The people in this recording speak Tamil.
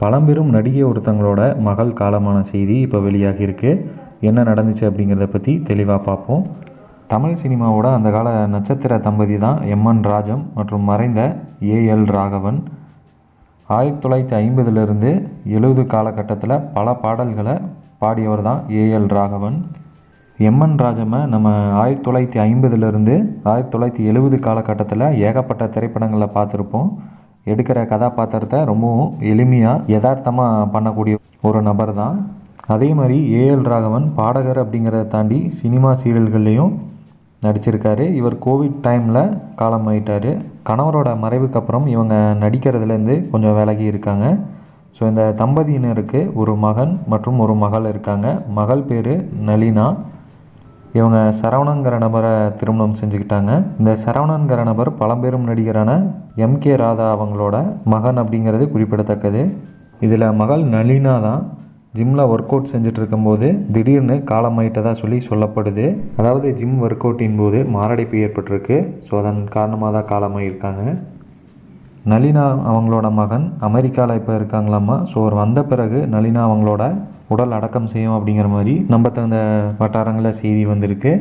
பழம்பெரும் நடிகை ஒருத்தங்களோட மகள் காலமான செய்தி இப்போ வெளியாகியிருக்கு. என்ன நடந்துச்சு அப்படிங்கிறத பற்றி தெளிவாக பார்ப்போம். தமிழ் சினிமாவோட அந்த கால நட்சத்திர தம்பதி தான் எம்என் ராஜம் மற்றும் மறைந்த ஏஎல் ராகவன். ஆயிரத்தி தொள்ளாயிரத்தி ஐம்பதுலேருந்து எழுபது காலகட்டத்தில் பல பாடல்களை பாடியவர் தான் ஏஎல் ராகவன். எம்என் ராஜமை நம்ம ஆயிரத்தி தொள்ளாயிரத்தி ஐம்பதுலேருந்து ஆயிரத்தி தொள்ளாயிரத்தி எழுபது காலகட்டத்தில் ஏகப்பட்ட திரைப்படங்களில் பார்த்துருப்போம். எடுக்கிற கதாபாத்திரத்தை ரொம்பவும் எளிமையாக யதார்த்தமாக பண்ணக்கூடிய ஒரு நபர் தான் அதே மாதிரி ஏஎல் ராகவன் பாடகர் அப்படிங்கிறத தாண்டி சினிமா சீரியல்கள்லேயும் நடிச்சிருக்காரு. இவர் கோவிட் டைமில் காலமாயிட்டார். கணவரோட மறைவுக்கு அப்புறம் இவங்க நடிக்கிறதுலேருந்து கொஞ்சம் விலகி இருக்காங்க. ஸோ இந்த தம்பதியினருக்கு ஒரு மகன் மற்றும் ஒரு மகள் இருக்காங்க. மகள் பேர் நளினா. இவங்க சரவணங்கிற நபரை திருமணம் செஞ்சுக்கிட்டாங்க. இந்த சரவணன்கிற நபர் பழம்பெரும் நடிகரான எம் கே ராதா அவங்களோட மகன் அப்படிங்கிறது குறிப்பிடத்தக்கது. இதில் மகள் நளினா தான் ஜிம்மில் ஒர்க் அவுட் செஞ்சுட்டு இருக்கும்போது திடீர்னு காலமாயிட்டதாக சொல்லி சொல்லப்படுது. அதாவது ஜிம் ஒர்க் அவுட்டின் போது மாரடைப்பு ஏற்பட்டிருக்கு. ஸோ அதன் காரணமாக தான் காலமாயிருக்காங்க. நளினா அவங்களோட மகன் அமெரிக்காவில் இப்போ இருக்காங்களாம்மா. ஸோ அவர் வந்த பிறகு நளினா அவங்களோட உடல் அடக்கம் செய்யும் அப்படிங்கிற மாதிரி நம்ம தகுந்த வட்டாரங்களில் செய்தி வந்திருக்கு.